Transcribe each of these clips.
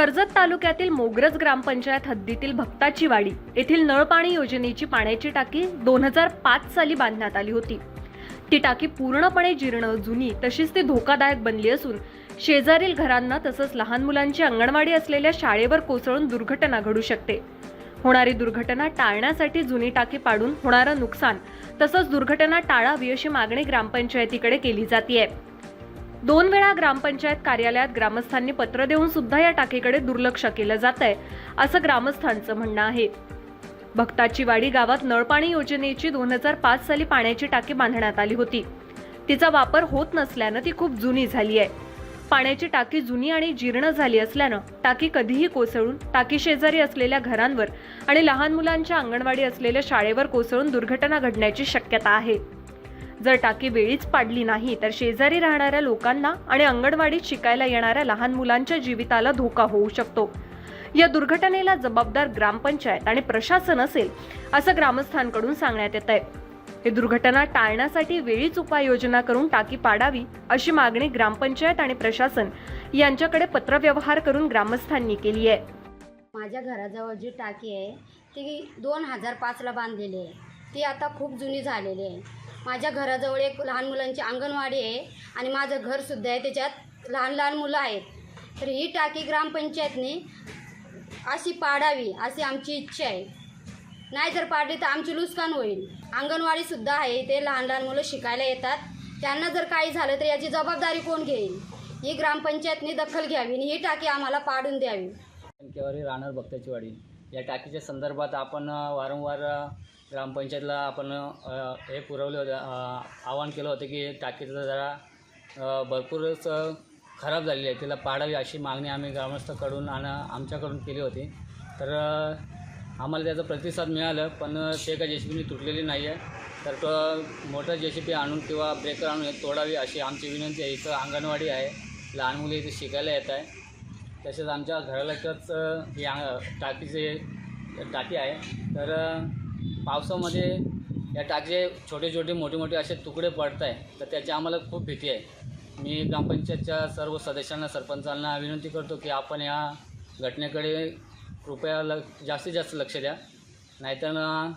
कर्जत तालुक्यातील मोग्रज ग्रामपंचायत हद्दीतील भक्ताची वाडी येथील नळपाणी योजनेची पाण्याची टाकी दोन हजार पाच साली बांधण्यात आली होती. ती टाकी पूर्णपणे जीर्ण जुनी तशीच ती धोकादायक बनली असून शेजारील घरांना तसंच लहान मुलांची अंगणवाडी असलेल्या शाळेवर कोसळून दुर्घटना घडू शकते. होणारी दुर्घटना टाळण्यासाठी जुनी टाकी पाडून होणारं नुकसान तसंच दुर्घटना टाळावी अशी मागणी ग्रामपंचायतीकडे केली जाते दोन वेळा ग्रामपंचायत कार्यालयात ग्रामस्थांनी पत्र देऊन सुद्धा या टाकीकडे दुर्लक्ष केलं जात आहे असं ग्रामस्थांचं म्हणणं आहे. भक्ताची वाडी गावात नळपाणी योजनेची दोन हजार पाच साली पाण्याची टाकी बांधण्यात आली होती. तिचा वापर होत नसल्यानं ती खूप जुनी झाली आहे. पाण्याची टाकी जुनी आणि जीर्ण झाली असल्यानं टाकी कधीही कोसळून टाकी शेजारी असलेल्या घरांवर आणि लहान मुलांच्या अंगणवाडी असलेल्या शाळेवर कोसळून दुर्घटना घडण्याची शक्यता आहे. जर टाकी वेळीच पाडली नाही तर शेजारी राहणाऱ्या लोकांना आणि अंगणवाडीत शिकायला येणाऱ्या लहान मुलांच्या जीविताला धोका होऊ शकतो. या दुर्घटनेला जबाबदार ग्रामपंचायत आणि प्रशासन असेल असं ग्रामस्थांकडून सांगण्यात येत आहे ही दुर्घटना टाळण्यासाठी वेळीच उपाययोजना करून टाकी पाडावी अशी मागणी ग्रामपंचायत आणि प्रशासन यांच्याकडे पत्रव्यवहार करून ग्रामस्थांनी केली आहे. माझ्या घराजवळ जी टाकी आहे ती दोन हजार पाचला बांधलेली आहे. ती आता खूप जुनी झालेली आहे. माझ्या घराजवळ एक लहान मुलांची अंगणवाडी आहे आणि माझं घरसुद्धा आहे त्याच्यात लहान लहान मुलं आहेत. तर ही टाकी ग्रामपंचायतनी अशी पाडावी अशी आमची इच्छा आहे. नाही जर पाडली तर आमची नुकसान होईल. अंगणवाडीसुद्धा आहे ते लहान लहान मुलं शिकायला येतात. त्यांना जर काही झालं तर याची जबाबदारी कोण घेईल? ही ग्रामपंचायतनी दखल घ्यावी आणि ही टाकी आम्हाला पाडून द्यावी. राहणार भक्ताची वाडी. या टाकीच्या संदर्भात आपण वारंवार ग्रामपंचायतला आपण हे पुरवले होते आवाहन केलं होतं की टाकीचं जरा भरपूरच खराब झालेली आहे. तिला पाडावी अशी मागणी आम्ही ग्रामस्थकडून आणि आमच्याकडून केली होती. तर आम्हाला त्याचा प्रतिसाद मिळालं पण ते सी जेसीबीने तुटलेली नाही आहे. तर तो मोठं जेसीबी आणून किंवा ब्रेकर आणून तोडावी अशी आमची विनंती आहे. इथं अंगणवाडी आहे. लहान मुली इथे शिकायला येत आहे. तसेच आमच्या घरालाच अ, ही टाकीचे टाकी आहे. तर पावसामध्ये या टाकीचे छोटे छोटे मोठे मोठे असे तुकडे पडत आहे तर त्याची आम्हाला खूप भीती आहे. मी ग्रामपंचायतच्या सर्व सदस्यांना सरपंचांना विनंती करतो की आपण या घटनेकडे कृपया ल जास्तीत जास्त लक्ष द्या. नाहीतर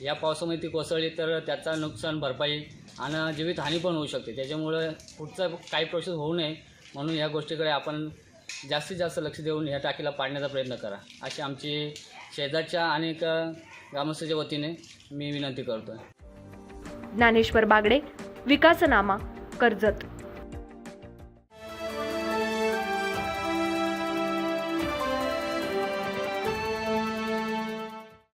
या पावसामध्ये ती कोसळली तर त्याचा नुकसान भरपाई आणि जीवितहानी पण होऊ शकते. त्याच्यामुळं पुढचा काही प्रोसेस होऊ नये म्हणून या गोष्टीकडे आपण जास्तीत जास्त लक्ष देऊन या टाकीला पाडण्याचा प्रयत्न करा. अशी आमची शेजारच्या अनेक ग्रामस्थाच्या वतीने मी विनंती करतो आहे ज्ञानेश्वर बागडे विकासनामा कर्जत.